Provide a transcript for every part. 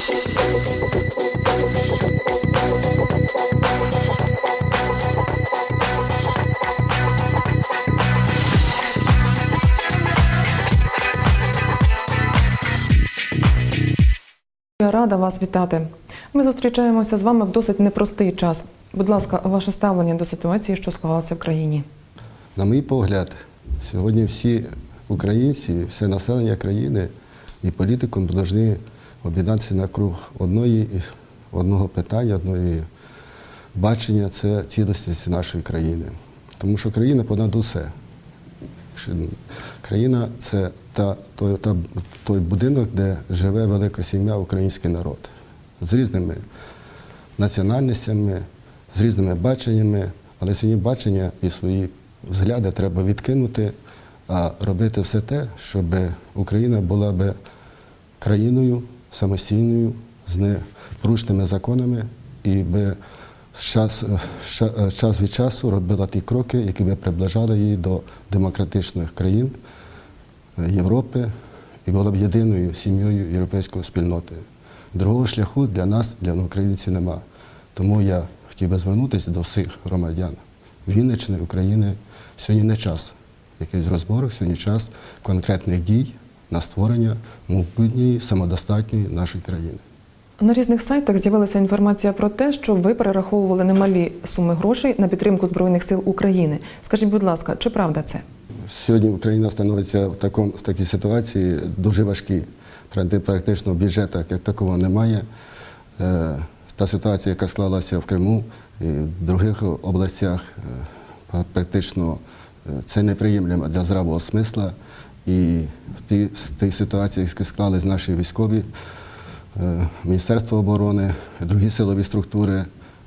Я рада вас вітати. Ми зустрічаємося з вами в досить непростий час. Будь ласка, ваше ставлення до ситуації, що склалася в країні. На мій погляд, сьогодні всі українці, все населення країни і політикум повинні об'єднатися навкруг одної, одного питання, одної бачення це цілісність нашої країни. Тому що країна понад усе. Країна це та, той, та, той будинок, де живе велика сім'я, український народ з різними національностями, з різними баченнями, але свої бачення і свої взгляди треба відкинути, а робити все те, щоб Україна була би країною самостійною, з непорушними законами і би час, час від часу робила ті кроки, які би приближали її до демократичних країн е, Європи і була б єдиною сім'єю європейської спільноти. Другого шляху для нас, для українців, нема. Тому я хотів би звернутися до всіх громадян Вінниччини, України. Сьогодні не час якихось розборок, сьогодні час конкретних дій на створення майбутньої самодостатньої нашої країни. На різних сайтах з'явилася інформація про те, що ви перераховували немалі суми грошей на підтримку Збройних сил України. Скажіть, будь ласка, чи правда це? Сьогодні Україна становиться в такому в такій ситуації дуже важкій. Практично бюджету як такого немає. Е, Та ситуація, яка склалася в Криму і в других областях, е, практично е, це неприємлемо для здравого смисла. І в тій, з тій які склались наші військові, е, Міністерство оборони, другі силові структури,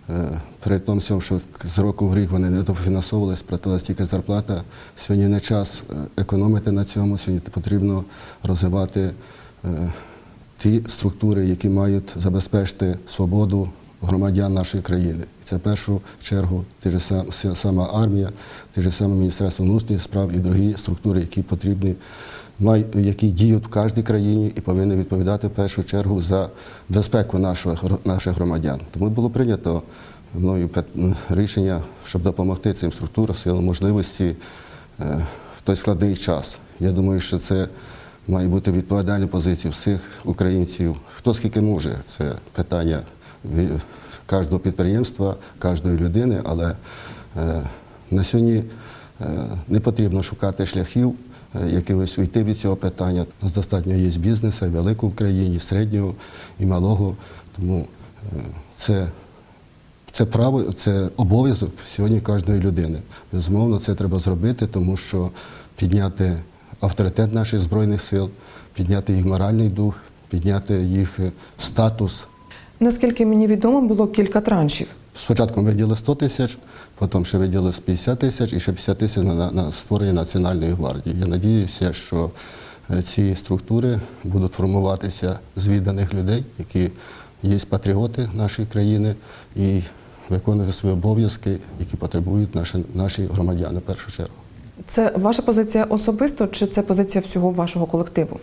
е, при тому, що з року в рік вони не дофінансовували, сплатилась тільки зарплата. Сьогодні не час е, економити на цьому, сьогодні потрібно розвивати ті структури, які мають забезпечити свободу громадян нашої країни. Це в першу чергу ті ж сам- сама армія, ті ж саме Міністерство внутрішніх справ і другі структури, які потрібні, які діють в кожній країні і повинні відповідати в першу чергу за безпеку наших громадян. Тому було прийнято мною рішення, щоб допомогти цим структурам, силу можливості е, в той складний час. Я думаю, що це має бути відповідальна позиція всіх українців. Хто скільки може, це питання кожного підприємства, кожної людини, але е, на сьогодні е, не потрібно шукати шляхів, е, якихось уйти від цього питання. У нас достатньо є бізнесу, великого в країні, середнього і малого. Тому це це право, це обов'язок сьогодні кожної людини. Безумовно, це треба зробити, тому що підняти авторитет наших збройних сил, підняти їх моральний дух, підняти їх статус. Наскільки мені відомо, було кілька траншів. Спочатку ми виділили 100 тисяч, потім ще виділили 50 тисяч і ще 50 тисяч на, на, на створення Національної гвардії. Я надіюся, що е, ці структури будуть формуватися з відданих людей, які є патріоти нашої країни і виконувати свої обов'язки, які потребують наші, наші громадяни в першу чергу. Це ваша позиція особисто чи це позиція всього вашого колективу?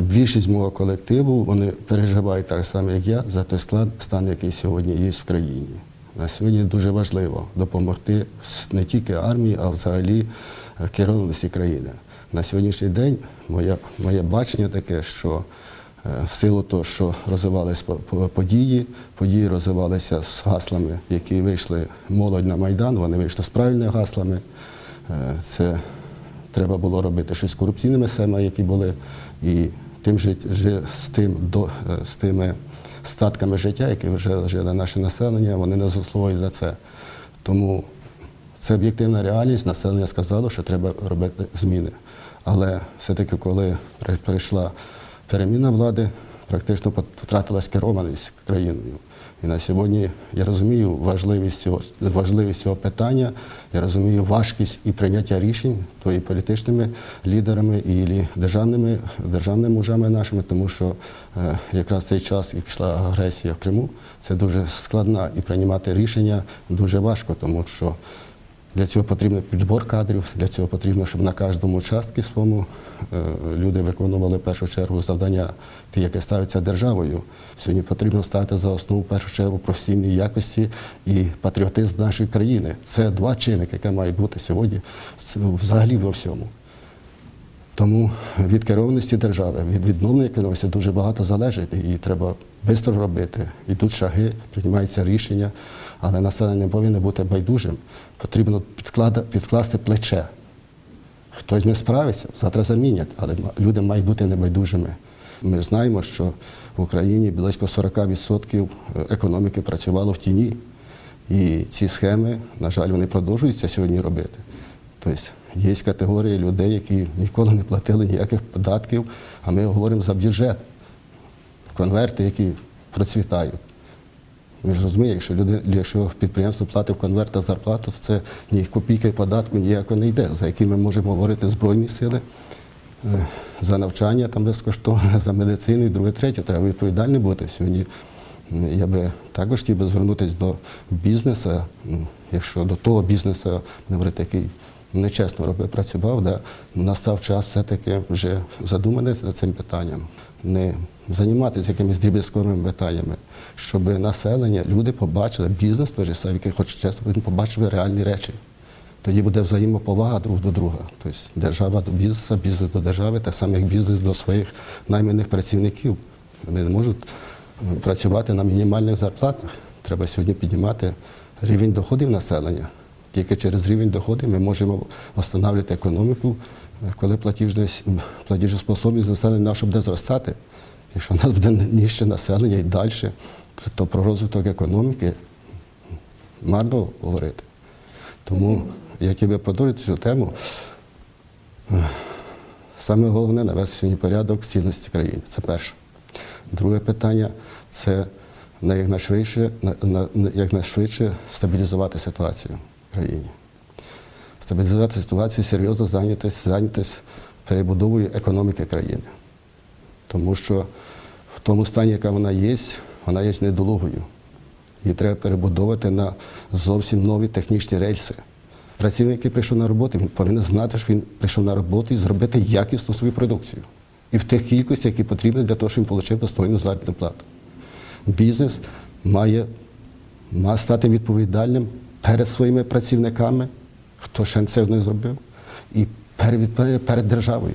Більшість мого колективу вони переживають так само, як я, за той склад, стан, який сьогодні є в країні. На сьогодні дуже важливо допомогти не тільки армії, а взагалі е, керівності країни. На сьогоднішній день моє, моє бачення таке, що е, в силу того, що розвивалися по- по- події, події розвивалися з гаслами, які вийшли молодь на Майдан, вони вийшли з правильними гаслами. Е, Це треба було робити щось з корупційними схемами, які були, і тим з тим до е, з тими статками життя, які вже жили наше населення, вони не заслуговують за це. Тому це об'єктивна реальність. Населення сказало, що треба робити зміни. Але все-таки, коли прийшла переміна влади, практично втратилась керованість країною. І на сьогодні я розумію важливість цього, важливість цього питання, я розумію важкість і прийняття рішень то і політичними лідерами, і державними, державними мужами нашими, тому що е, якраз цей час і пішла агресія в Криму, це дуже складно і приймати рішення дуже важко, тому що Для цього потрібен підбор кадрів, для цього потрібно, щоб на кожному участку своєму е, люди виконували в першу чергу завдання, ті, які ставляться державою. Сьогодні потрібно ставити за основу в першу чергу професійні якості і патріотизм нашої країни. Це два чинники, які мають бути сьогодні взагалі во всьому. Тому від керованості держави, від відновлення керованості дуже багато залежить, і треба швидко робити. Йдуть шаги, приймаються рішення, але населення повинно бути байдужим. Потрібно підкласти плече. Хтось не справиться, завтра замінять, але люди мають бути небайдужими. Ми знаємо, що в Україні близько 40% економіки працювало в тіні. І ці схеми, на жаль, вони продовжуються сьогодні робити. Тобто є категорії людей, які ніколи не платили ніяких податків, а ми говоримо за бюджет, конверти, які процвітають. Ви ж розумієте, якщо, люди, якщо підприємство платить в конвертах зарплату, то це ні копійки податку ніякого не йде, за які ми можемо говорити Збройні сили, е, за навчання там безкоштовне, за медицину і друге, третє. Треба відповідальні бути. Сьогодні я би також хотів би звернутися до бізнесу, ну, якщо до того бізнесу, не говорити, який нечесно робив, працював, да, настав час все-таки вже задуматися над цим питанням, не займатися якимись дріб'язковими питаннями, щоб населення, люди побачили, бізнес, же який хоче чесно, побачили реальні речі. Тоді буде взаємоповага друг до друга. Тобто держава до бізнесу, бізнес до держави, так само як бізнес до своїх найманих працівників. Вони не можуть е, працювати на мінімальних зарплатах. Треба сьогодні піднімати рівень доходів населення. Тільки через рівень доходів ми можемо встановлювати економіку, коли платіжність- платіжоспособність населення наше буде зростати. Якщо в нас буде нижче населення і далі, то про розвиток економіки марно говорити. Тому, як і ви продовжуєте цю тему, саме головне навести сьогодні порядок в цінності країни. Це перше. Друге питання це на якнайшвидше, на, на, на якнайшвидше стабілізувати ситуацію в країні. Стабілізувати ситуацію, серйозно зайнятися, зайнятися перебудовою економіки країни. Тому що в тому стані, яка вона є, вона є недолугою. Її треба перебудовувати на зовсім нові технічні рельси. Працівник, який прийшов на роботу, він повинен знати, що він прийшов на роботу і зробити якісну свою продукцію. І в тих кількостях, які потрібні для того, щоб він отримав достойну заробітну плату. Бізнес має, має стати відповідальним перед своїми працівниками, хто ще це не зробив, і перед, перед державою.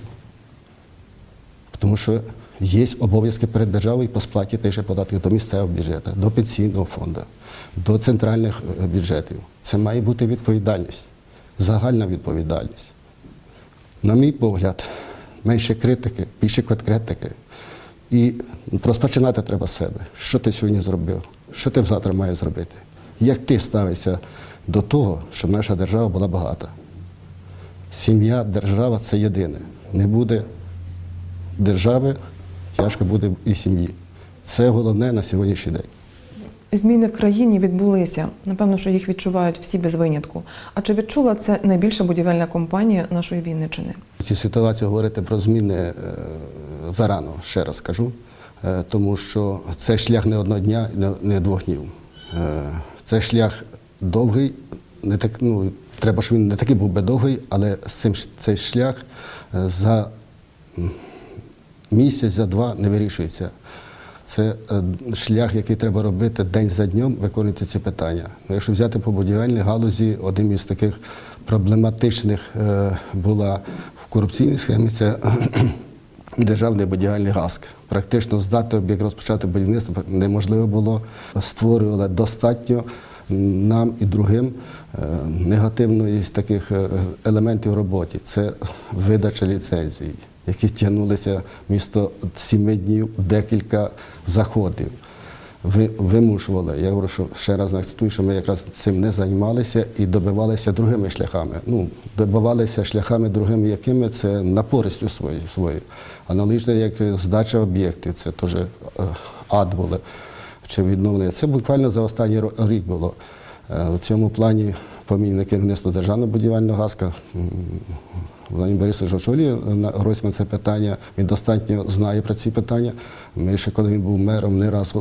Тому що є обов'язки перед державою по сплаті же податків до місцевого бюджету, до пенсійного фонду, до центральних е, бюджетів. Це має бути відповідальність, загальна відповідальність. На мій погляд, менше критики, більше конкретики. І розпочинати треба з себе. Що ти сьогодні зробив? Що ти завтра маєш зробити? Як ти ставишся до того, щоб наша держава була багата? Сім'я, держава це єдине. Не буде держави, тяжко буде і сім'ї. Це головне на сьогоднішній день. Зміни в країні відбулися. Напевно, що їх відчувають всі без винятку. А чи відчула це найбільша будівельна компанія нашої Вінничини? В цій ситуації говорити про зміни е, зарано, ще раз скажу, е, тому що це шлях не одного дня, не, двох днів. Е, це шлях довгий, не так, ну, треба, щоб він не такий був би довгий, але цим, цей шлях за місяць, за два не вирішується. Це е, шлях, який треба робити день за днем, виконувати ці питання. Ну, якщо взяти по будівельній галузі, одним із таких проблематичних е, була в корупційній схемі це державний будівельний гаск. Практично здати об'єкт розпочати будівництво неможливо було. Створювали достатньо нам і другим е, негативної таких е, елементів в роботі. Це видача ліцензій, які тягнулися місто сіми днів, декілька заходів. Ви, вимушували. Я говорю, що ще раз акцентую, що ми якраз цим не займалися і добивалися другими шляхами. Ну, добивалися шляхами другими, якими це напористю свою. свою. Аналогічно, як здача об'єктів, це теж е, ад були чи відновлення. Це буквально за останній рік було. Е, У цьому плані поміняне керівництво державного будівельного гаска. Владимир Борисович очолює Гройсман це питання. Він достатньо знає про ці питання. Ми ще коли він був мером, не раз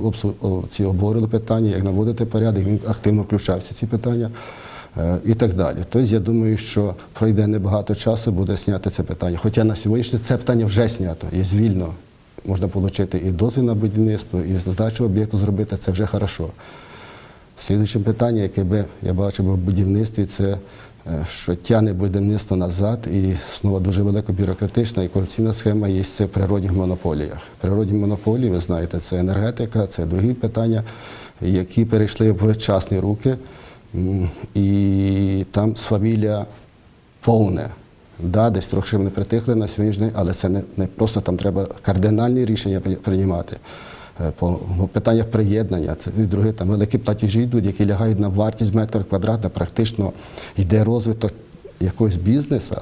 ці обговорили питання, як наводити порядок. Він активно включався ці питання. е, і так далі. Тобто я думаю, що пройде небагато часу, буде зняти це питання. Хоча на сьогоднішній це питання вже знято, є звільно. Можна отримати і дозвіл на будівництво, і здачу об'єкту зробити, це вже хорошо. Слідуюче питання, яке би я бачив в будівництві, це е, що тягне будівництво назад, і знову дуже велика бюрократична і корупційна схема є це в природних монополіях. Природні монополії, ви знаєте, це енергетика, це другі питання, які перейшли в частні руки, і там свавілля повне. Да, десь трохи вони притихли на сьогоднішній але це не, не просто там треба кардинальні рішення при- приймати. Е, По по питаннях приєднання, це і друге, там великі платежі йдуть, які лягають на вартість метра квадратна, практично йде розвиток якогось бізнесу,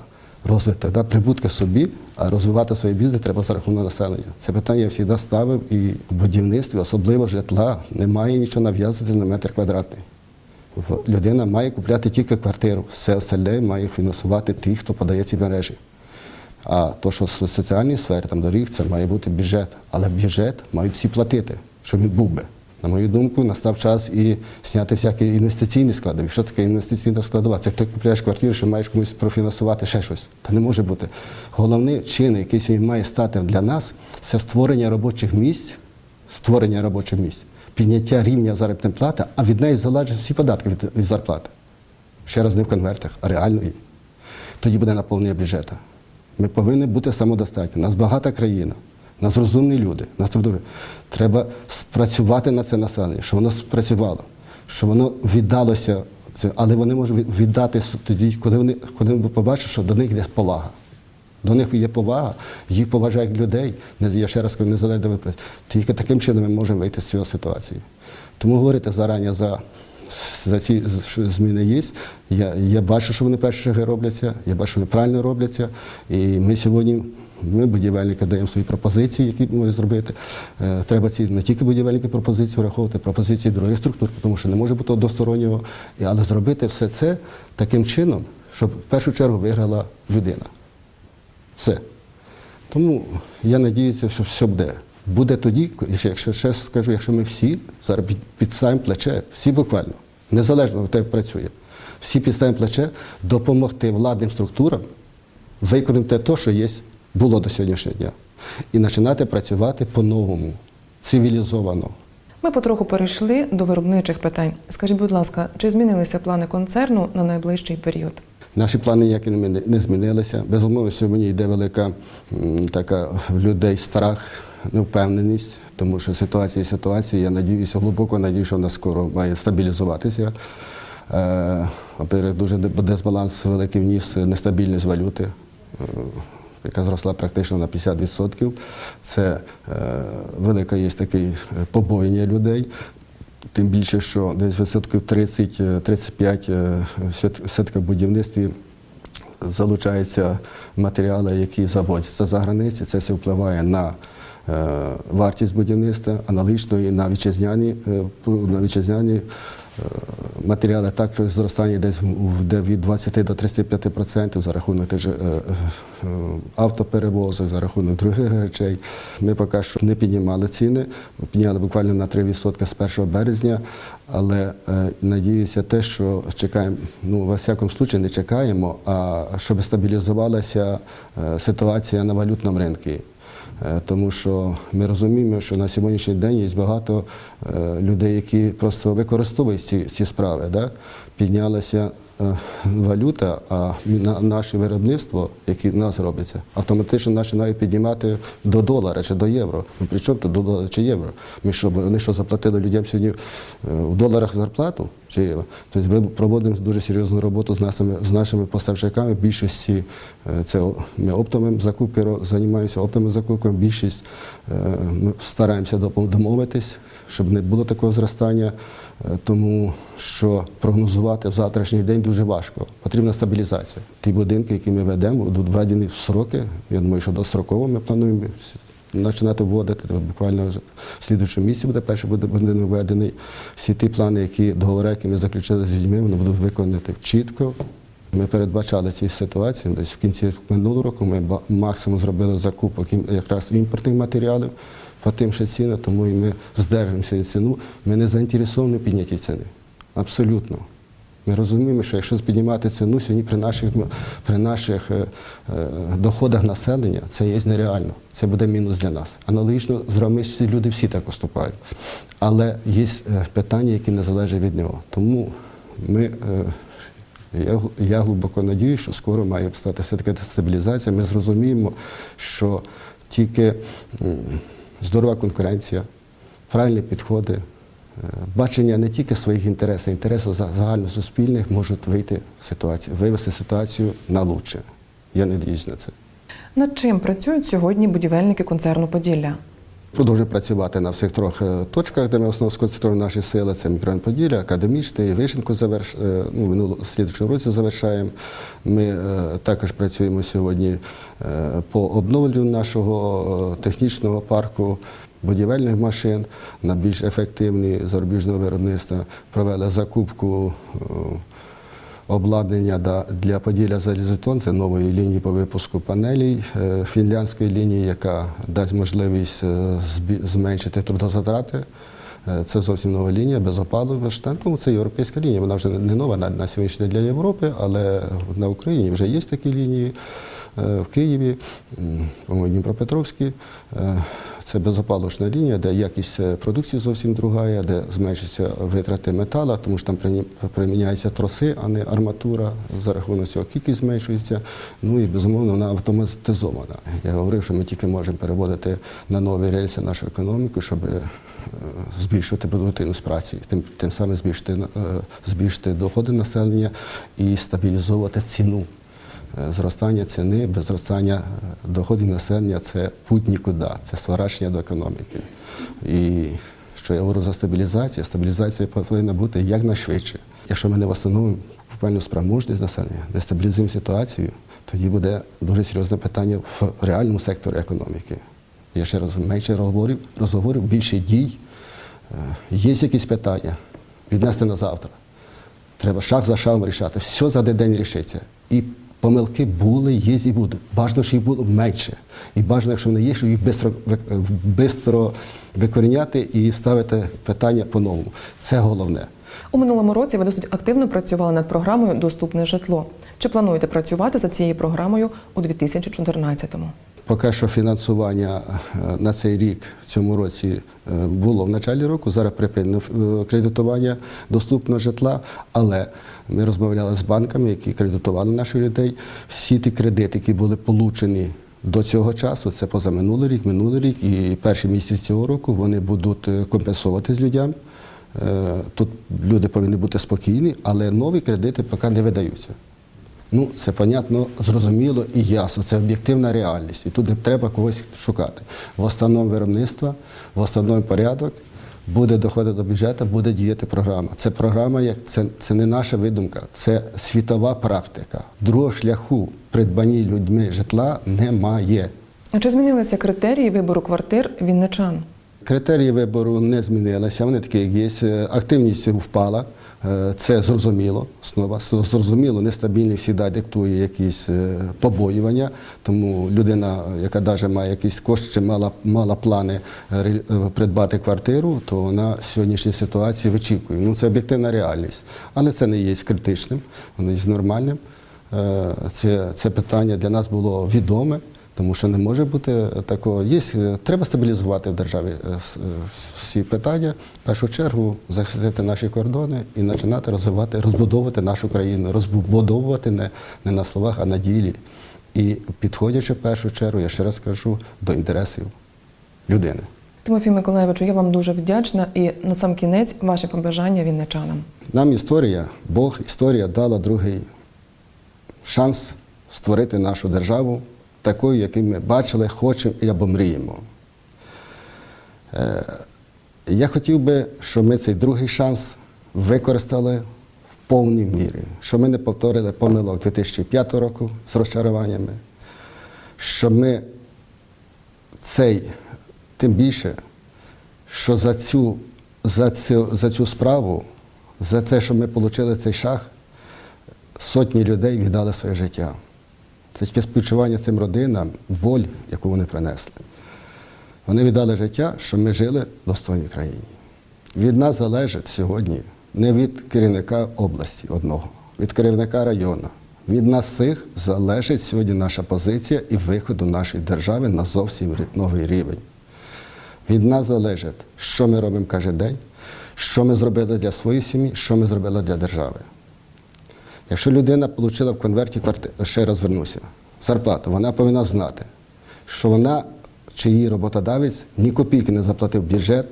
розвиток, да, прибутки собі, а розвивати свій бізнес треба за рахунок населення. Це питання я завжди ставив і в будівництві, особливо житла, немає нічого нав'язати на метр квадратний. Людина має купляти тільки квартиру, все остальне має фінансувати ті, хто подає ці мережі. А то, що в соціальній сфері, там доріг, це має бути бюджет. Але бюджет мають всі платити, щоб він був би. На мою думку, настав час і зняти всякі інвестиційні складові. Що таке інвестиційна складова? Це ти купляєш квартиру, що маєш комусь профінансувати ще щось. Та не може бути. Головний чин, який сьогодні має стати для нас, це створення робочих місць, створення робочих місць, підняття рівня заробітної плати, а від неї залежать всі податки від, зарплати. Ще раз не в конвертах, а реальної. Тоді буде наповнення бюджету. Ми повинні бути самодостатні. У нас багата країна, нас розумні люди, нас трудові. Треба спрацювати на це населення, щоб воно спрацювало, щоб воно віддалося. Це, але вони можуть від- віддати тоді, коли вони, коли вони побачать, що до них є повага. До них є повага, їх поважають людей. Я ще раз кажу, незалежно від прес. Тільки таким чином ми можемо вийти з цієї ситуації. Тому говорити зарані за, за ці зміни є. Я, я бачу, що вони перші шаги робляться, я бачу, що вони правильно робляться. І ми сьогодні, ми, будівельники, даємо свої пропозиції, які можуть зробити. Е, Треба ці не тільки будівельники пропозиції враховувати, пропозиції других структур, тому що не може бути одностороннього. Але зробити все це таким чином, щоб в першу чергу виграла людина. Все. Тому я надіюся, що все буде. Буде тоді, якщо ще скажу, якщо ми всі зараз під- підставимо плече, всі буквально, незалежно від того, як працює, всі підставимо плече, допомогти владним структурам виконати те, що є, було до сьогоднішнього дня. І починати працювати по-новому, цивілізовано. Ми потроху перейшли до виробничих питань. Скажіть, будь ласка, чи змінилися плани концерну на найближчий період? Наші плани ніякі не змінилися. Безумовно, сьогодні йде велика така в людей страх, невпевненість, тому що ситуація є ситуація. Я надіюся, глибоко надію, що вона скоро має стабілізуватися. Е, во-первых, дуже дисбаланс великий вніс нестабільність валюти. е, Яка зросла практично на 50%. Це е, велике є таке е, побоєння людей. Тим більше, що десь відсотків 30-35 е, все- все-таки в будівництві залучаються матеріали, які завозяться за границі. Це все впливає на е, вартість будівництва, аналогічно і на вітчизняні, е, на вітчизняні е, матеріали. Так, що зростання десь де від 20 до 35% за рахунок е, е, автоперевозок, за рахунок других речей. Ми поки що не піднімали ціни, підняли буквально на 3% з 1 березня, але е, надіюся те, що чекаємо, ну, во всякому случаї не чекаємо, а щоб стабілізувалася е, ситуація на валютному ринку. Е, Тому що ми розуміємо, що на сьогоднішній день є багато е, людей, які просто використовують ці, ці справи. Да? Піднялася е, валюта, а наше виробництво, яке в нас робиться, автоматично починає піднімати до долара чи до євро. Ну, при чому тут до долара чи євро? Ми що, вони що заплатили людям сьогодні е, в доларах зарплату чи євро? Тобто ми проводимо дуже серйозну роботу з нашими, з нашими поставщиками. Більшості е, це ми оптовим закупки займаємося оптовими закупками. Більшість е, ми стараємося домовитись, щоб не було такого зростання, е, тому що прогнозувати в завтрашній день дуже важко. Потрібна стабілізація. Ті будинки, які ми ведемо, будуть введені в сроки. Я думаю, що достроково ми плануємо починати вводити. Буквально вже в слідуючому місці буде перший буде будинок введений. Всі ті плани, які договори, які ми заключили з людьми, вони будуть виконані чітко. Ми передбачали ці ситуації. Десь в кінці минулого року ми максимум зробили закупок якраз імпортних матеріалів, по тим ще ціни, тому і ми здержуємося і ціну. Ми не заінтересовані в піднятті ціни. Абсолютно. Ми розуміємо, що якщо піднімати ціну сьогодні при наших, при наших е, е, доходах населення, це є нереально. Це буде мінус для нас. Аналогічно з Ромишці люди всі так поступають. Але є е, питання, які не залежать від нього. Тому ми. я, я глибоко надію, що скоро має стати все-таки стабілізація. Ми зрозуміємо, що тільки здорова конкуренція, правильні підходи, бачення не тільки своїх інтересів, а інтересів загальносуспільних можуть вийти в ситуацію, вивести ситуацію на лучше. Я надіюсь на це. Над чим працюють сьогодні будівельники концерну Поділля? Продовжуємо працювати на всіх трьох е, точках, де ми основно сконцентруємо наші сили. Це мікрорайон Поділля, академічний, Вишенку заверш... е, ну, минулого слідчого році завершаємо. Ми е, також працюємо сьогодні е, по обновленню нашого технічного парку. Будівельних машин на більш ефективні зарубіжного виробництва провели закупку е, обладнання для Поділля залізотон, це нової лінії по випуску панелей е, фінляндської лінії, яка дасть можливість е, зменшити трудозатрати. Це зовсім нова лінія, без опалу, без штампу. Ну, Це європейська лінія. Вона вже не нова на, сьогоднішній для Європи, але на Україні вже є такі лінії. В Києві, по-моєму, Дніпропетровській. Е, Це безопалочна лінія, де якість е, продукції зовсім друга, де зменшуються витрати метала, тому що там приміняються троси, а не арматура. За рахунок цього кількість зменшується. Ну і безумовно вона автоматизована. Я говорив, що ми тільки можемо переводити на нові рельси нашу економіку, щоб е, збільшувати продуктивність праці, тим, тим самим збільшити, е, збільшити доходи населення і стабілізувати ціну. Е, Зростання ціни, без зростання е, доходів населення це путь нікуди, це сворачення до економіки. І що я говорю за стабілізацію, стабілізація повинна бути якнайшвидше. Якщо ми не встановимо купельну спроможність населення, не стабілізуємо ситуацію, тоді буде дуже серйозне питання в реальному секторі економіки. Я ще раз менше розговорів, розговорів більше дій. Е, Є якісь питання, віднести на завтра. Треба шаг за шагом рішати. Все за один день рішиться. І помилки були, є і будуть. Бажано, щоб їх було менше. І бажано, якщо вони є, щоб їх швидко викоріняти і ставити питання по-новому. Це головне. У минулому році ви досить активно працювали над програмою Доступне житло. Чи плануєте працювати за цією програмою у 2014-му? Поки що фінансування е, на цей рік, в цьому році, е, було в началі року. Зараз припинено е, кредитування доступного житла, але ми розмовляли з банками, які кредитували наших людей. Всі ті кредити, які були получені до цього часу, це позаминулий рік, минулий рік і перші місяці цього року вони будуть е, компенсувати з людям. Е, Тут люди повинні бути спокійні, але нові кредити поки не видаються. Ну, це понятно, зрозуміло і ясно. Це об'єктивна реальність. І тут не треба когось шукати. Восстановимо виробництво, восстановимо порядок, буде доходити до бюджету, буде діяти програма. Це програма, як це, це не наша видумка, це світова практика. Другого шляху придбані людьми житла немає. А чи змінилися критерії вибору квартир вінничан? Критерії вибору не змінилися, вони такі, як є. Е, Активність впала, це зрозуміло. Знову зрозуміло, нестабільність завжди диктує якісь е, побоювання. Тому людина, яка навіть має якісь кошти чи мала, мала плани е, е, придбати квартиру, то вона сьогоднішній ситуації вичікує. Ну це об'єктивна реальність. Але це не є критичним, воно є нормальним. Е, Це, це питання для нас було відоме. Тому що не може бути такого. Є, е, треба стабілізувати в державі е, е, всі питання. В першу чергу захистити наші кордони і починати розвивати, розбудовувати нашу країну, розбудовувати не, не на словах, а на ділі. І підходячи в першу чергу, я ще раз кажу, до інтересів людини. Тимофій Миколаєвичу, я вам дуже вдячна і на сам кінець ваші побажання вінничанам. Нам історія, Бог, історія дала другий шанс створити нашу державу такою, якою ми бачили, хочемо або мріємо. Е, Я хотів би, щоб ми цей другий шанс використали в повній мірі, щоб ми не повторили помилок 2005 року з розчаруваннями, щоб ми цей, тим більше, що за цю, за цю, за цю справу, за те, що ми отримали цей шах, сотні людей віддали своє життя. Це тільки співчування цим родинам, боль, яку вони принесли. Вони віддали життя, щоб ми жили в достойній країні. Від нас залежить сьогодні не від керівника області одного, від керівника району. Від нас всіх залежить сьогодні наша позиція і виходу нашої держави на зовсім новий рівень. Від нас залежить, що ми робимо кожен день, що ми зробили для своєї сім'ї, що ми зробили для держави. Якщо людина отримала в конверті квартиру, ще раз вернуся, зарплату, вона повинна знати, що вона чи її роботодавець ні копійки не заплатив бюджет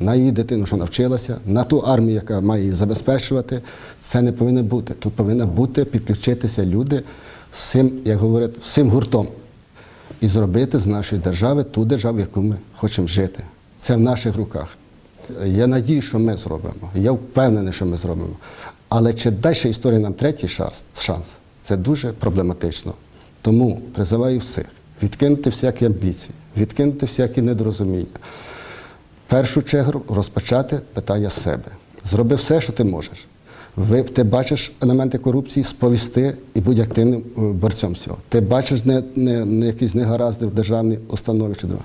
на її дитину, що навчилася, на ту армію, яка має її забезпечувати. Це не повинно бути. Тут повинно бути підключитися люди з цим, як говорять, всім гуртом і зробити з нашої держави ту державу, яку ми хочемо жити. Це в наших руках. Я надію, що ми зробимо. Я впевнений, що ми зробимо. Але чи дасть історія нам третій шанс, шанс це дуже проблематично. Тому призиваю всіх відкинути всякі амбіції, відкинути всякі недорозуміння. В першу чергу розпочати питання себе. Зроби все, що ти можеш. Ви, ти бачиш елементи корупції, сповісти і будь активним е, борцем цього. Ти бачиш не, не, не якісь негаразди в державній установі чи друге.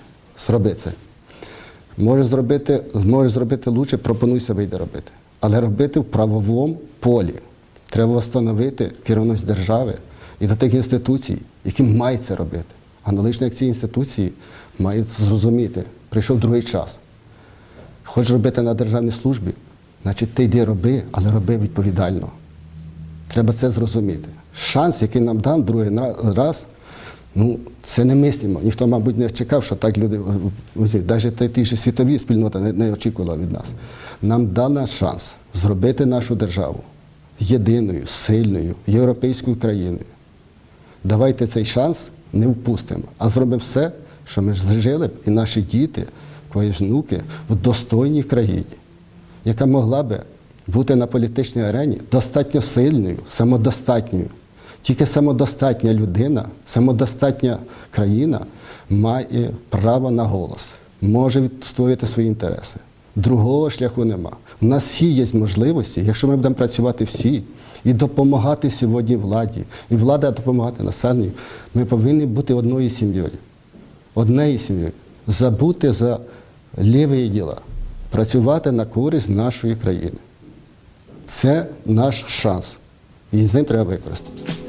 Зроби це. Можеш зробити, можеш зробити лучше, пропонуй себе йде робити. Але робити в правовому полі. Треба встановити керівність держави і до тих інституцій, які мають це робити. Аналогічно, як ці інституції мають зрозуміти, прийшов другий час. Хочеш робити на державній службі, значить ти йди роби, але роби відповідально. Треба це зрозуміти. Шанс, який нам дан другий раз, ну це не мислимо. Ніхто, мабуть, не чекав, що так люди навіть ті ж світові спільноти не, очікувала від нас. Нам дана шанс зробити нашу державу єдиною, сильною, європейською країною. Давайте цей шанс не впустимо, а зробимо все, що ми ж жили б і наші діти, когось внуки в достойній країні, яка могла би бути на політичній арені достатньо сильною, самодостатньою. Тільки самодостатня людина, самодостатня країна має право на голос, може відстоювати свої інтереси. Другого шляху нема. У нас всі є можливості, якщо ми будемо працювати всі і допомагати сьогодні владі, і влада допомагати населенню, ми повинні бути одною сім'єю. Однією сім'єю. Забути за ліві діла, працювати на користь нашої країни. Це наш шанс. І з ним треба використати.